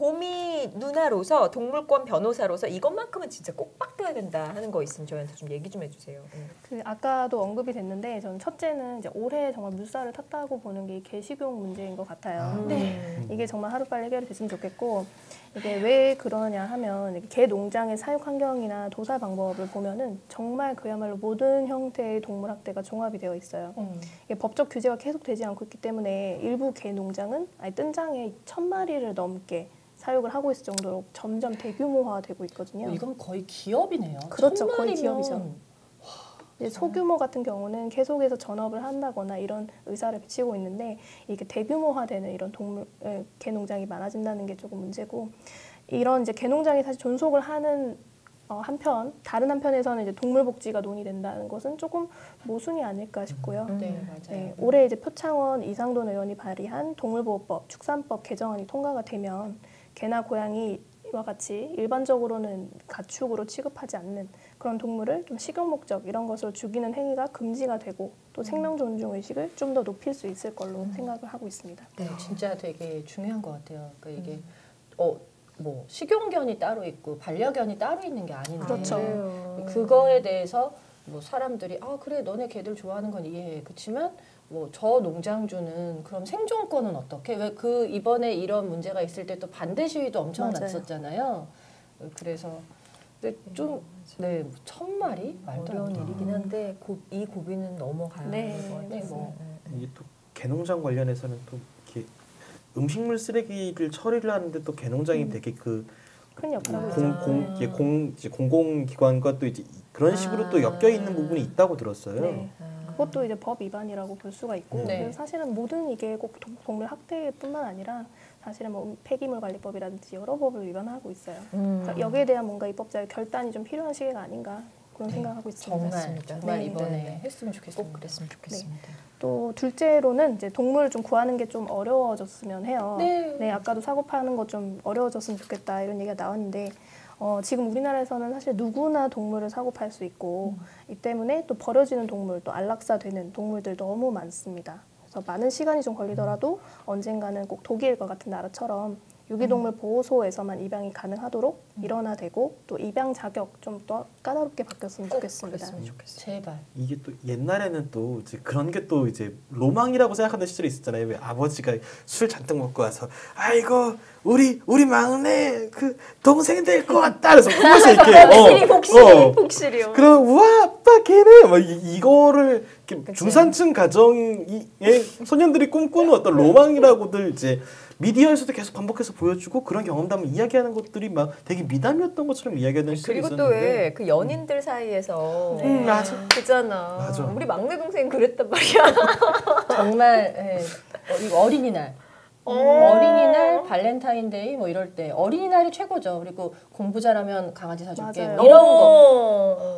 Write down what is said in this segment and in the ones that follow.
고미 누나로서 동물권 변호사로서 이것만큼은 진짜 꼭 바뀌어야 된다 하는 거 있으면 저희한테 좀 얘기 좀 해주세요. 네. 그 아까도 언급이 됐는데 저는 첫째는 이제 올해 정말 물살을 탔다고 보는 게이 개식용 문제인 것 같아요. 아. 네. 이게 정말 하루빨리 해결이 됐으면 좋겠고 이게 왜 그러냐 하면 개 농장의 사육 환경이나 도살 방법을 보면은 정말 그야말로 모든 형태의 동물 학대가 종합이 되어 있어요. 음. 이게 법적 규제가 계속 되지 않고 있기 때문에 일부 개 농장은 아예 뜬장에 천 마리를 넘게 사육을 하고 있을 정도로 점점 대규모화되고 있거든요. 어, 이건 거의 기업이네요. 그렇죠, 거의 기업이죠. 이제 소규모 같은 경우는 계속해서 전업을 한다거나 이런 의사를 비치고 있는데 이게 대규모화되는 이런 동물 에, 개농장이 많아진다는 게 조금 문제고 이런 이제 개 농장이 사실 존속을 하는 어, 한편 다른 한편에서는 이제 동물 복지가 논의된다는 것은 조금 모순이 아닐까 싶고요. 음. 네, 맞아요. 네, 올해 이제 표창원 이상돈 의원이 발의한 동물보호법, 축산법 개정안이 통과가 되면 개나 고양이와 같이 일반적으로는 가축으로 취급하지 않는 그런 동물을 좀 식용 목적 이런 것으로 죽이는 행위가 금지가 되고 또 생명 존중 의식을 좀 더 높일 수 있을 걸로 생각을 하고 있습니다. 네, 진짜 되게 중요한 것 같아요. 그러니까 이게 음. 어 뭐 식용견이 따로 있고 반려견이 따로 있는 게 아닌데 그렇죠. 그래요. 그거에 대해서 뭐 사람들이 아 그래 너네 개들 좋아하는 건 이해해. 그렇지만 뭐 저 농장주는 그럼 생존권은 어떻게? 왜 그 이번에 이런 문제가 있을 때 또 반대 시위도 엄청 맞아요. 났었잖아요. 그래서 근데 좀네 천 마리 말도 안 어려운 돼. 일이긴 한데 고, 이 고비는 넘어가야 네, 하는 것 같아요. 네, 뭐. 네, 네. 이게 또 개농장 관련해서는 또 이렇게 음식물 쓰레기를 처리를 하는데 또 개농장이 음. 되게 그 큰 역할을 하고 공- 있죠. 공, 공, 이제 공, 이제 공공기관과 또 이제 그런 식으로 또 엮여 있는 부분이 있다고 들었어요. 네. 아. 그것도 이제 법 위반이라고 볼 수가 있고 네. 사실은 모든 이게 꼭 동- 동물 학대뿐만 아니라 사실은 뭐 폐기물 관리법이라든지 여러 법을 위반하고 있어요. 음. 그러니까 여기에 대한 뭔가 입법자의 결단이 좀 필요한 시기가 아닌가 그런 네. 생각하고 있습니다. 정말. 정말 네, 이번에 네, 네. 했으면 좋겠습니다. 꼭 그랬으면 좋겠습니다. 또 둘째로는 이제 동물을 좀 구하는 게 좀 어려워졌으면 해요. 네. 아까도 사고 파는 거 좀 어려워졌으면 좋겠다 이런 얘기가 나왔는데 어, 지금 우리나라에서는 사실 누구나 동물을 사고 팔 수 있고 이 때문에 또 버려지는 동물 또 안락사되는 동물들 너무 많습니다. 그래서 많은 시간이 좀 걸리더라도 언젠가는 꼭 독일과 같은 나라처럼 유기동물 보호소에서만 입양이 가능하도록 일원화되고 또 입양 자격 좀 더 까다롭게 바뀌었으면 꼭 좋겠습니다. 좋겠어요. 제발. 이게 또 옛날에는 또 이제 그런 게 또 이제 로망이라고 생각하는 시절이 있었잖아요. 왜 아버지가 술 잔뜩 먹고 와서 아이고 우리 우리 막내 그 동생 될 것 같다. 그래서 꿈에서 이렇게 복실이 복실이 어. 복실이요. 그럼 우와 아빠 걔네 막 이, 이거를. 중산층 가정의 소년들이 꿈꾸는 어떤 로망이라고들 이제 미디어에서도 계속 반복해서 보여주고 그런 경험담을 이야기하는 것들이 막 되게 미담이었던 것처럼 이야기하는 시절이 그리고 또 왜 그 연인들 사이에서 음, 맞아. 그잖아. 맞아. 우리 막내 동생 그랬단 말이야. 정말 예, 어, 이거 어린이날. 어린이날, 발렌타인데이 뭐 이럴 때 어린이날이 최고죠. 그리고 공부 잘하면 강아지 사줄게 맞아요. 뭐 이런 거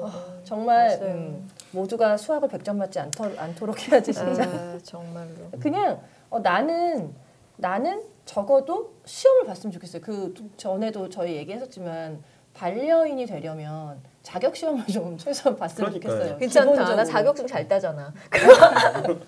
거. 정말. 음, 모두가 수학을 100점 맞지 않토, 않도록 해야지 진짜. 아, 정말로. 그냥 어, 나는 나는 적어도 시험을 봤으면 좋겠어요. 그 전에도 저희 얘기했었지만 반려인이 되려면 자격 시험을 좀 최소한 봤으면 그러니까요. 좋겠어요. 괜찮다. 나 기본적으로. 자격증 잘 따잖아.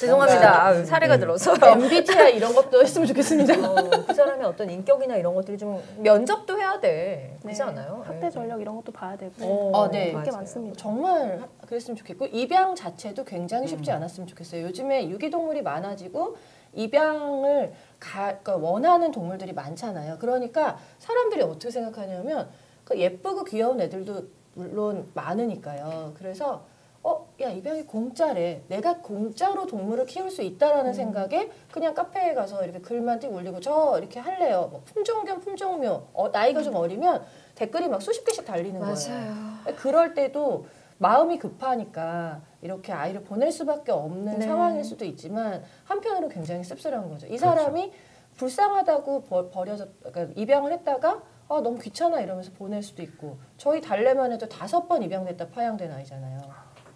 죄송합니다. 뭔가, 아유, 사례가 들어서. MBTI 이런 것도 했으면 좋겠습니다. 어, 그 사람의 어떤 인격이나 이런 것들이 좀 면접도 해야 돼. 그렇지 않아요? 학대 네. 전력 이런 것도 봐야 되고 어, 어, 네. 그게. 많습니다. 정말 하- 그랬으면 좋겠고 입양 자체도 굉장히 쉽지 않았으면 좋겠어요. 요즘에 유기동물이 많아지고 입양을 가, 그러니까 원하는 동물들이 많잖아요. 그러니까 사람들이 어떻게 생각하냐면 그 예쁘고 귀여운 애들도 물론 많으니까요. 그래서 어, 야 입양이 공짜래. 내가 공짜로 동물을 키울 수 있다라는 생각에 그냥 카페에 가서 이렇게 글만 띄고 올리고 저 이렇게 할래요. 뭐 품종견 품종묘 어, 나이가 좀 어리면 댓글이 막 수십 개씩 달리는 거예요. 맞아요. 그럴 때도 마음이 급하니까 이렇게 아이를 보낼 수밖에 없는 네. 상황일 수도 있지만 한편으로 굉장히 씁쓸한 거죠. 이 사람이 불쌍하다고 버, 버려져 그러니까 입양을 했다가 아 너무 귀찮아 이러면서 보낼 수도 있고 저희 달래만 해도 다섯 번 입양됐다 파양된 아이잖아요.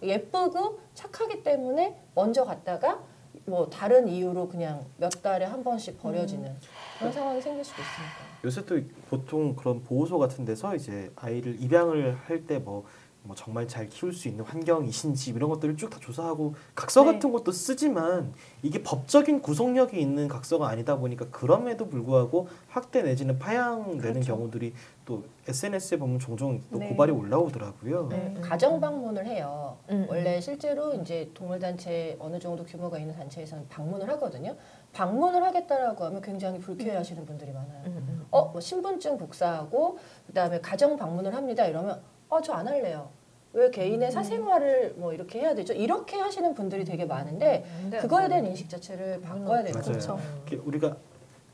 예쁘고 착하기 때문에 먼저 갔다가 뭐 다른 이유로 그냥 몇 달에 한 번씩 버려지는 그런 상황이 생길 수도 있으니까. 요새 또 보통 그런 보호소 같은 데서 이제 아이를 입양을 할 때 뭐 뭐 정말 잘 키울 수 있는 환경이신지 이런 것들을 쭉 다 조사하고 각서 네. 같은 것도 쓰지만 이게 법적인 구속력이 있는 각서가 아니다 보니까 그럼에도 불구하고 학대 내지는 파양되는 그렇죠. 경우들이 또 SNS에 보면 종종 또 네. 고발이 올라오더라고요. 네, 음. 가정 방문을 해요. 음, 원래 실제로 이제 동물 단체 어느 정도 규모가 있는 단체에서는 방문을 하거든요. 방문을 하겠다라고 하면 굉장히 불쾌해하시는 분들이 많아요. 음, 음. 어, 뭐 신분증 복사하고 그다음에 가정 방문을 합니다. 이러면 어, 저 안 할래요. 왜 개인의 음. 사생활을 뭐 이렇게 해야 되죠? 이렇게 하시는 분들이 되게 많은데 안 그거에 돼. 대한 인식 자체를 바꿔야 되는. 거죠. 그렇죠. 우리가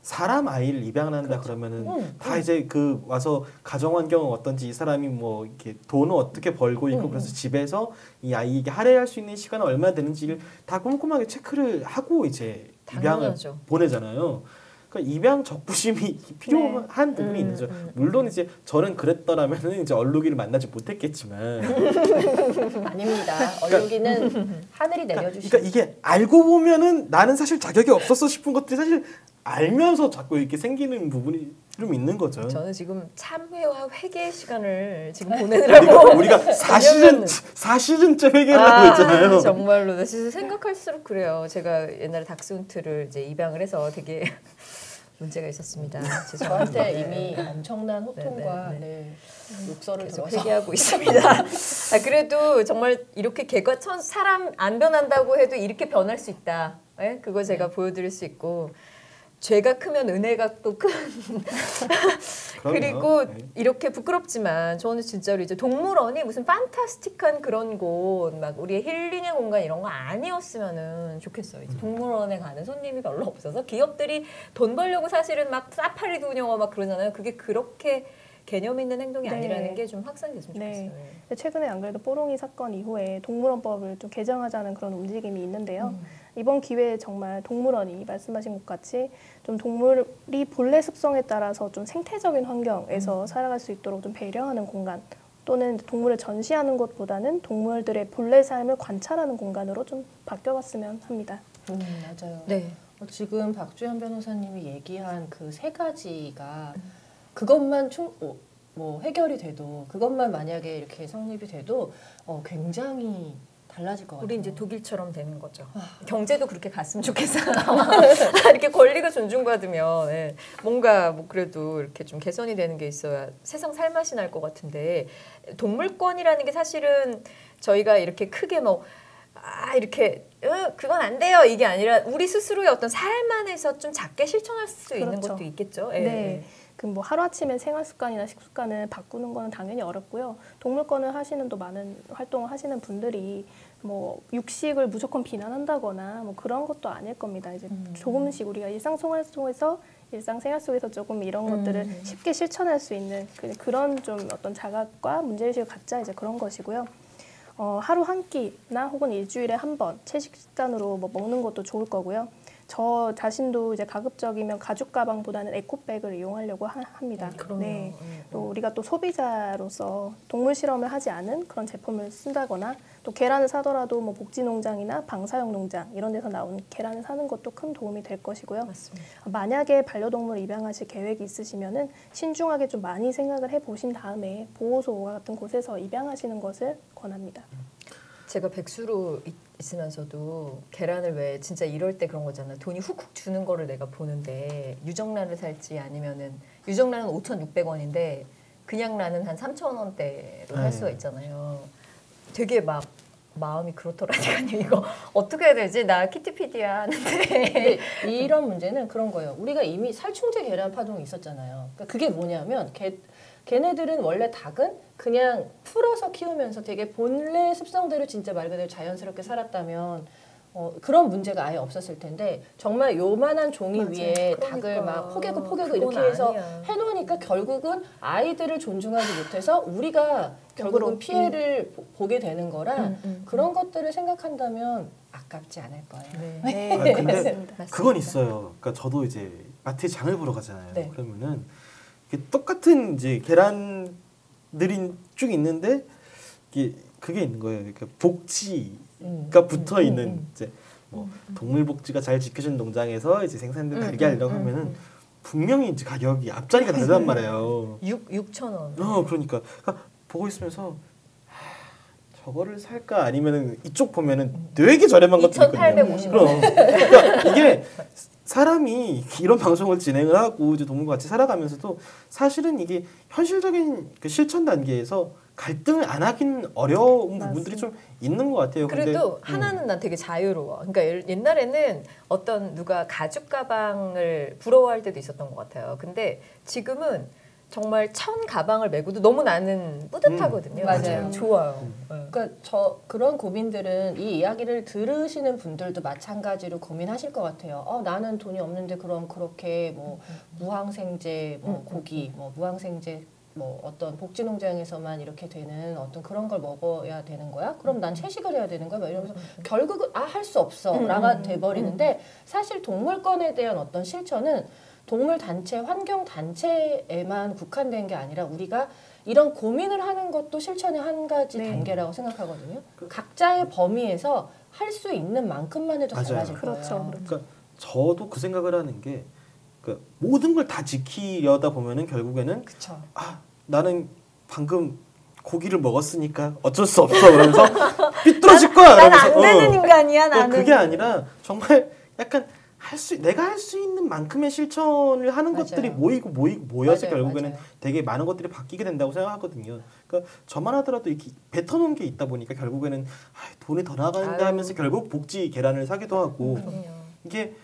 사람 아이를 입양을 한다 그러면은 음, 다 음. 이제 그 와서 가정 환경은 어떤지 이 사람이 뭐 이렇게 돈을 어떻게 벌고 있고 음, 그래서 집에서 이 아이에게 할애할 수 있는 시간은 얼마나 되는지를 다 꼼꼼하게 체크를 하고 이제 입양을 당연하죠. 보내잖아요. 그러니까 입양 적부심이 필요한 부분이 음, 있는 거죠. 음, 물론 이제 저는 그랬더라면은 이제 얼룩이를 만나지 못했겠지만 아닙니다. 얼룩이는 하늘이 내려주시. 그러니까 이게 알고 보면은 나는 사실 자격이 없었어 싶은 것들이 사실 알면서 자꾸 이렇게 생기는 부분이 좀 있는 거죠. 저는 지금 참회와 회개 시간을 지금 보내느라고 우리가 4시즌 4시즌째 회개를 하고 있잖아요. 정말로 나 진짜 생각할수록 그래요. 제가 옛날에 닥스훈트를 이제 입양을 해서 되게 문제가 있었습니다. 죄송합니다. 저한테 이미 엄청난 호통과 네, 네, 네, 욕설을 계속 들어서 회개하고 있습니다. 아, 그래도 정말 이렇게 개가 천 사람 안 변한다고 해도 이렇게 변할 수 있다. 예? 그거 제가 보여드릴 수 있고 죄가 크면 은혜가 또 큰. 그리고 네. 이렇게 부끄럽지만 저는 진짜로 이제 동물원이 무슨 판타스틱한 그런 곳, 막 우리의 힐링의 공간 이런 거 아니었으면은 좋겠어요. 이제 동물원에 가는 손님이 별로 없어서 기업들이 돈 벌려고 사실은 막 사파리도 운영하고 막 그러잖아요. 그게 그렇게 개념 있는 행동이 네. 아니라는 게 좀 확산됐으면 네. 좋겠어요. 근데 최근에 안 그래도 뽀롱이 사건 이후에 동물원법을 좀 개정하자는 그런 움직임이 있는데요. 음. 이번 기회에 정말 동물원이 말씀하신 것 같이 좀 동물이 본래 습성에 따라서 좀 생태적인 환경에서 살아갈 수 있도록 좀 배려하는 공간 또는 동물을 전시하는 것보다는 동물들의 본래 삶을 관찰하는 공간으로 좀 바뀌어갔으면 합니다. 음, 맞아요. 네. 어, 지금 박주현 변호사님이 얘기한 그 세 가지가 그것만 충, 어, 뭐 해결이 돼도 그것만 만약에 이렇게 성립이 돼도 어, 굉장히 달라질 것 같아요. 우리 이제 독일처럼 되는 거죠. 아. 경제도 그렇게 갔으면 좋겠어요. 이렇게 권리가 존중받으면 예, 뭔가 뭐 그래도 이렇게 좀 개선이 되는 게 있어야 세상 살맛이 날 것 같은데 동물권이라는 게 사실은 저희가 이렇게 크게 뭐 아, 이렇게 으, 그건 안 돼요 이게 아니라 우리 스스로의 어떤 삶 안에서 좀 작게 실천할 수 있는 그렇죠. 것도 있겠죠. 예. 네. 그뭐 하루아침에 생활 습관이나 식습관을 바꾸는 거는 당연히 어렵고요. 동물권을 하시는 또 많은 활동을 하시는 분들이 뭐 육식을 무조건 비난한다거나 뭐 그런 것도 아닐 겁니다. 이제 음. 조금씩 우리가 일상 생활 속에서 일상 생활 속에서 조금 이런 음. 것들을 쉽게 실천할 수 있는 그- 그런 좀 어떤 자각과 문제의식을 갖자 이제 그런 것이고요. 어, 하루 한 끼나 혹은 일주일에 한 번 채식 식단으로 뭐 먹는 것도 좋을 거고요. 저 자신도 이제 가급적이면 가죽 가방보다는 에코백을 이용하려고 하, 합니다. 그럼요. 네. 예. 또 우리가 또 소비자로서 동물 실험을 하지 않은 그런 제품을 쓴다거나 또 계란을 사더라도 뭐 복지 농장이나 방사용 농장 이런 데서 나온 계란을 사는 것도 큰 도움이 될 것이고요. 맞습니다. 만약에 반려동물 입양하실 계획이 있으시면은 신중하게 좀 많이 생각을 해 보신 다음에 보호소와 같은 곳에서 입양하시는 것을 권합니다. 제가 백수로 있, 있으면서도 계란을 왜 진짜 이럴 때 그런 거잖아요. 돈이 훅훅 주는 거를 내가 보는데 유정란을 살지 아니면은 유정란은 5,600원인데 그냥 란은 한 3,000원대로 살 네. 수가 있잖아요. 되게 막 마음이 그렇더라니까요. 이거 어떻게 해야 되지? 나 키티피디야 하는데. 이런 문제는 그런 거예요. 우리가 이미 살충제 계란 파동이 있었잖아요. 그러니까 그게 뭐냐면 걔, 걔네들은 원래 닭은 그냥 풀어서 키우면서 되게 본래 습성대로 진짜 말 그대로 자연스럽게 살았다면 어, 그런 문제가 아예 없었을 텐데 정말 요만한 종이 맞아요. 위에 그러니까. 닭을 막 포개고 포개고 이렇게 해서 아니야. 해놓으니까 결국은 아이들을 존중하지 못해서 우리가 결국은 역으로. 피해를 보- 보게 되는 거라 음, 음, 그런 것들을 생각한다면 아깝지 않을 거예요. 네. 네, 아, 근데 맞습니다. 그건 있어요. 그러니까 저도 이제 마트에 장을 보러 가잖아요. 네. 그러면은 똑같은 이제 계란들이 쭉 있는데 이게 그게 있는 거예요. 그러니까 복지가 음. 붙어 있는 음, 음. 이제 뭐 동물 복지가 잘 지켜진 농장에서 이제 생산된 음, 달걀이라고 음, 음, 하면은 음. 분명히 이제 가격이 앞자리가 다르단 말이에요. 6 6천 원. 어 그러니까, 그러니까 보고 있으면서 하, 저거를 살까 아니면은 이쪽 보면은 되게 저렴한 것도 있거든요. 2,850 그럼 그러니까 이게 사람이 이런 방송을 진행을 하고 이제 동물과 같이 살아가면서도 사실은 이게 현실적인 그 실천 단계에서 갈등을 안 하긴 어려운 부분들이 좀 있는 것 같아요. 근데, 그래도 음. 하나는 난 되게 자유로워. 그러니까 옛- 옛날에는 어떤 누가 가죽 가방을 부러워할 때도 있었던 것 같아요. 근데 지금은 정말 천 가방을 메고도 너무 나는 뿌듯하거든요. 음, 맞아요. 좋아요. 네. 그러니까 저 그런 고민들은 이 이야기를 들으시는 분들도 마찬가지로 고민하실 것 같아요. 어, 나는 돈이 없는데 그럼 그렇게 뭐 무항생제 뭐 고기 뭐 무항생제 뭐 어떤 복지 농장에서만 이렇게 되는 어떤 그런 걸 먹어야 되는 거야? 그럼 난 채식을 해야 되는 거야? 막 이러면서 결국은 아 할 수 없어라가 돼 버리는데 사실 동물권에 대한 어떤 실천은 동물 단체, 환경 단체에만 국한된 게 아니라 우리가 이런 고민을 하는 것도 실천의 한 가지 네. 단계라고 생각하거든요. 각자의 범위에서 할 수 있는 만큼만 해도 맞아요. 달라질 그렇죠. 거예요. 그렇죠. 그러니까 저도 그 생각을 하는 게그 모든 걸 다 지키려다 보면은 결국에는 그렇죠. 아 나는 방금 고기를 먹었으니까 어쩔 수 없어 그러면서 삐뚤어질 거야. 난 이러면서. 안 되는 어. 인간이야 어, 나는. 그게 아니라 정말 약간 할 수 내가 할 수 있는 만큼의 실천을 하는 맞아요. 것들이 모이고 모이고 모여서 맞아요, 결국에는 맞아요. 되게 많은 것들이 바뀌게 된다고 생각하거든요. 그러니까 저만 하더라도 이렇게 뱉어놓은 게 있다 보니까 결국에는 아, 돈이 더 아유. 하면서 결국 복지 계란을 사기도 하고 그럼요. 이게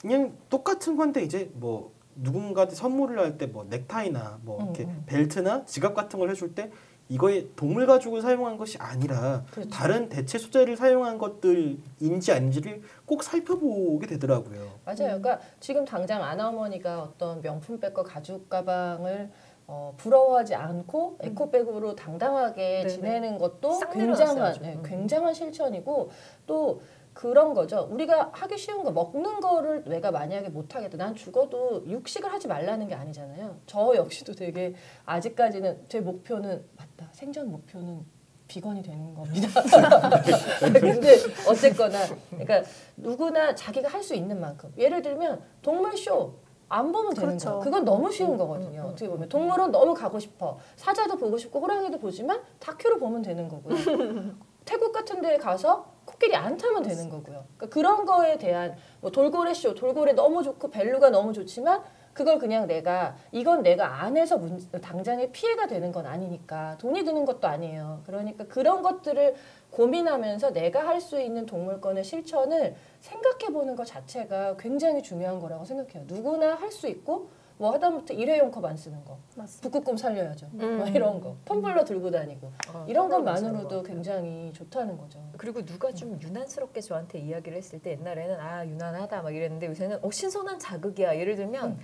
그냥 똑같은 건데 이제 뭐 누군가한테 선물을 할 때 뭐 넥타이나 뭐 이렇게 음, 음. 벨트나 지갑 같은 걸 해줄 때 이거에 동물 가죽을 사용한 것이 아니라 그렇죠. 다른 대체 소재를 사용한 것들인지 아닌지를 꼭 살펴보게 되더라고요. 맞아요. 그러니까 지금 당장 아나어머니가 어떤 명품백과 가죽 가방을 어, 부러워하지 않고 에코백으로 당당하게 네네. 지내는 것도 싹 굉장한 네, 좀. 굉장한 실천이고 또 그런 거죠. 우리가 하기 쉬운 거 먹는 거를 내가 만약에 못 하겠다. 난 죽어도 육식을 하지 말라는 게 아니잖아요. 저 역시도 되게 아직까지는 제 목표는 맞다. 생전 목표는 비건이 되는 겁니다. 근데 어쨌거나 그러니까 누구나 자기가 할 수 있는 만큼 예를 들면 동물 쇼 안 보면 되는 그렇죠. 거예요. 그건 너무 쉬운 거거든요. 어떻게 보면 동물은 너무 가고 싶어. 사자도 보고 싶고 호랑이도 보지만 다큐로 보면 되는 거고요. 태국 같은 데 가서 코끼리 안 타면 되는 거고요. 그러니까 그런 거에 대한 뭐 돌고래 쇼, 돌고래 너무 좋고 벨루가 너무 좋지만 그걸 그냥 내가 이건 내가 안 해서 문, 당장에 피해가 되는 건 아니니까 돈이 드는 것도 아니에요. 그러니까 그런 것들을 고민하면서 내가 할 수 있는 동물권의 실천을 생각해 보는 것 자체가 굉장히 중요한 거라고 생각해요. 누구나 할 수 있고 뭐 하다못해 일회용 컵 안 쓰는 거, 맞습니다. 북극곰 살려야죠. 음. 뭐 이런 거, 텀블러 들고 다니고 어, 이런 것만으로도. 굉장히 좋다는 거죠. 그리고 누가 좀 유난스럽게 저한테 이야기를 했을 때 옛날에는 아 유난하다 막 이랬는데 요새는 어 신선한 자극이야. 예를 들면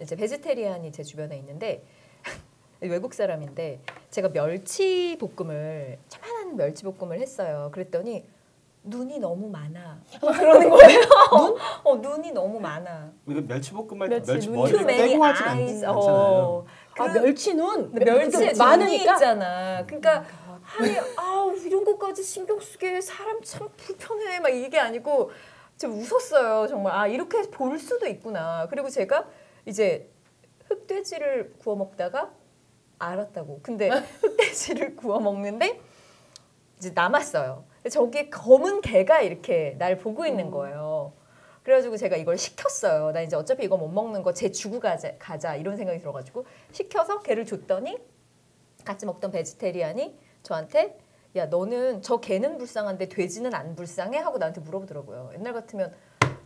이제 베지테리안이 제 주변에 있는데 외국 사람인데 제가 멸치 볶음을 차만한 멸치 볶음을 했어요. 그랬더니 눈이 너무 많아. 그러는 거예요. 눈? 어 눈이 너무 많아. 이거 멸치볶음할 멸치 때 멸치 하진 않- eyes. 않잖아요. 어. 아 그- 멸치 눈, 눈이 많으니까 있잖아. 그러니까 아니 아우 이런 것까지 신경 쓰게 사람 참 불편해 막 이게 아니고 좀 웃었어요 정말 아 이렇게 볼 수도 있구나. 그리고 제가 이제 흑돼지를 구워 먹다가 알았다고. 근데 흑돼지를 구워 먹는데 이제 남았어요. 저기 검은 개가 이렇게 날 보고 있는 거예요. 그래가지고 제가 이걸 시켰어요. 나 이제 어차피 이거 못 먹는 거쟤 주고 가자, 가자 이런 생각이 들어가지고 시켜서 개를 줬더니 같이 먹던 베지테리안이 저한테 야 너는 저 개는 불쌍한데 돼지는 안 불쌍해 하고 나한테 물어보더라고요. 옛날 같으면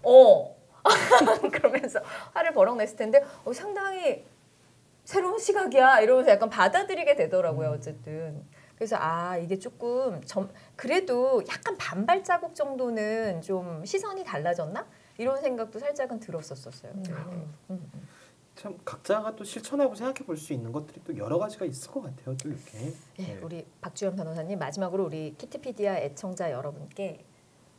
어 그러면서 화를 버럭 냈을 텐데 어, 상당히 새로운 시각이야 이러면서 약간 받아들이게 되더라고요 어쨌든 그래서 아 이게 조금 점 그래도 약간 반발 자국 정도는 좀 시선이 달라졌나 이런 생각도 살짝은 들었었었어요. 음. 참 각자가 또 실천하고 생각해 볼 수 있는 것들이 또 여러 가지가 있을 것 같아요. 또 이렇게. 예, 네. 우리 박주현 변호사님 마지막으로 우리 키티피디아 애청자 여러분께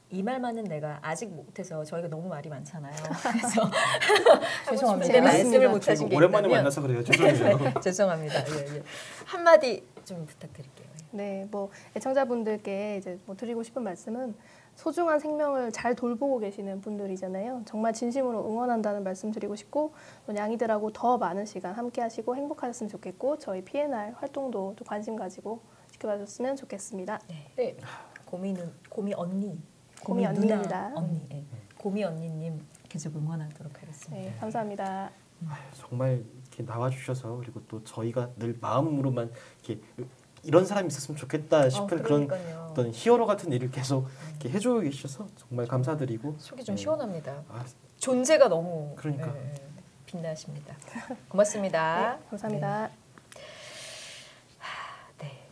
이 말만은 내가 아직 못해서 저희가 너무 말이 많잖아요. 그래서 죄송합니다. 말씀을 맞습니다. 못하신 게 오랜만에 있다면 만나서 그래요. 죄송해요. 죄송합니다. 예, 예. 한마디 좀 부탁드릴게요. 네, 뭐 애청자분들께 이제 뭐 드리고 싶은 말씀은 소중한 생명을 잘 돌보고 계시는 분들이잖아요. 정말 진심으로 응원한다는 말씀 드리고 싶고 또 양이들하고 더 많은 시간 함께 하시고 행복하셨으면 좋겠고 저희 PNR 활동도 또 관심 가지고 지켜봐 줬으면 좋겠습니다. 네. 고미는 고미 언니, 고미 누나 언니입니다. 언니, 예. 고미 언니님 계속 응원하도록 하겠습니다. 네, 감사합니다. 정말 이렇게 나와주셔서 그리고 또 저희가 늘 마음으로만 이렇게 이런 사람이 있었으면 좋겠다 싶은 어, 그런. 어떤 히어로 같은 일을 계속 이렇게 해주고 계셔서 정말 감사드리고 속이 좀 네. 시원합니다. 아, 존재가 너무 그러니까. 예, 예, 빛나십니다. 고맙습니다. 네, 감사합니다. 네.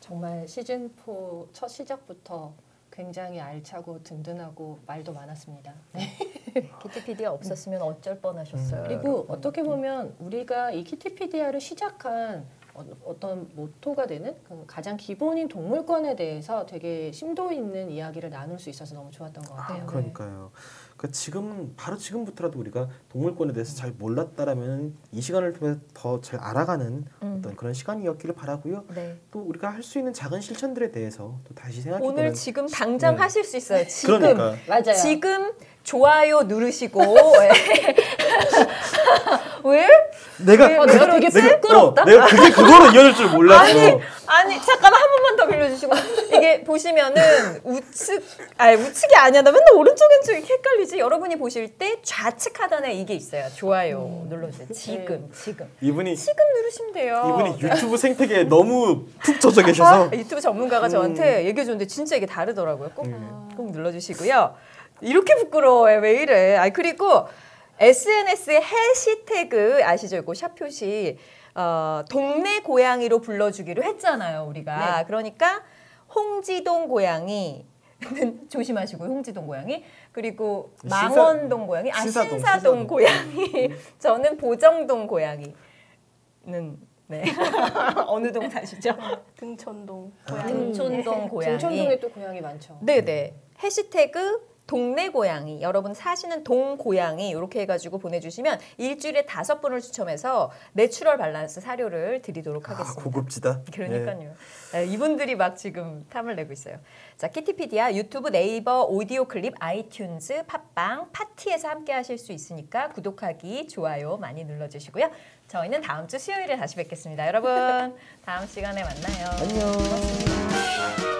정말 시즌 4 첫 시작부터 굉장히 알차고 든든하고 말도 많았습니다. 네. 키티피디가 없었으면 어쩔 뻔하셨어요. 음. 그리고 여러분. 어떻게 보면 우리가 이 키티피디아를 시작한 어- 어떤 모토가 되는 그 가장 기본인 동물권에 대해서 되게 심도 있는 이야기를 나눌 수 있어서 너무 좋았던 것 같아요. 네. 그러니까요. 그러니까 지금 바로 지금부터라도 우리가 동물권에 대해서 잘 몰랐다라면 이 시간을 통해 더잘 알아가는 음. 어떤 그런 시간이었기를 바라고요. 네. 또 우리가 할 수 있는 작은 실천들에 대해서 또 다시 생각해보는 오늘 지금 당장 네. 하실 수 있어요. 지금 그러니까 맞아요. 지금 좋아요 누르시고 예. 왜? 내가 어, 내가 되게 부끄럽다? 어, 내가 그게 그거로 이어질 줄 몰랐어. 아니 아니 잠깐만 한 번만 더 빌려주시고. 이게 보시면은 우측 아니 우측이 아니야. 나 맨날 오른쪽 왼쪽 이렇게 헷갈리지. 여러분이 보실 때 좌측 하단에 이게 있어요. 좋아요. 눌러주세요. 지금 지금. 이분이 지금 누르시면 돼요. 이분이 유튜브 생태계에 너무 푹 젖어 계셔서. 아, 유튜브 전문가가 저한테 얘기해 줬는데 진짜 이게 다르더라고요. 꼭, 꼭 눌러주시고요. 이렇게 부끄러워요 왜 이래. 아 그리고 SNS의 해시태그 아시죠 이거 샵 표시 어, 동네 고양이로 불러주기로 했잖아요 우리가 네. 그러니까 홍지동 고양이 조심하시고 홍지동 고양이 그리고 신사- 망원동 고양이 아 신사동, 신사동, 신사동. 고양이 저는 보정동 고양이는 네 어느 동 사시죠? 등촌동 아. 고양이. 등촌동 고양이 등촌동에 또 고양이 많죠. 네네 해시태그 동네 고양이 여러분 사시는 동 고양이 이렇게 해가지고 보내주시면 일주일에 다섯 분을 추첨해서 내추럴 밸런스 사료를 드리도록 아, 하겠습니다. 고급지다. 그러니까요. 네, 이분들이 막 지금 탐을 내고 있어요. 자, 키티피디아 유튜브, 네이버, 오디오 클립, 아이튠즈, 팟빵, 파티에서 함께 하실 수 있으니까 구독하기, 좋아요 많이 눌러주시고요. 저희는 다음 주 수요일에 다시 뵙겠습니다. 여러분, 다음 시간에 만나요. 안녕. 고맙습니다.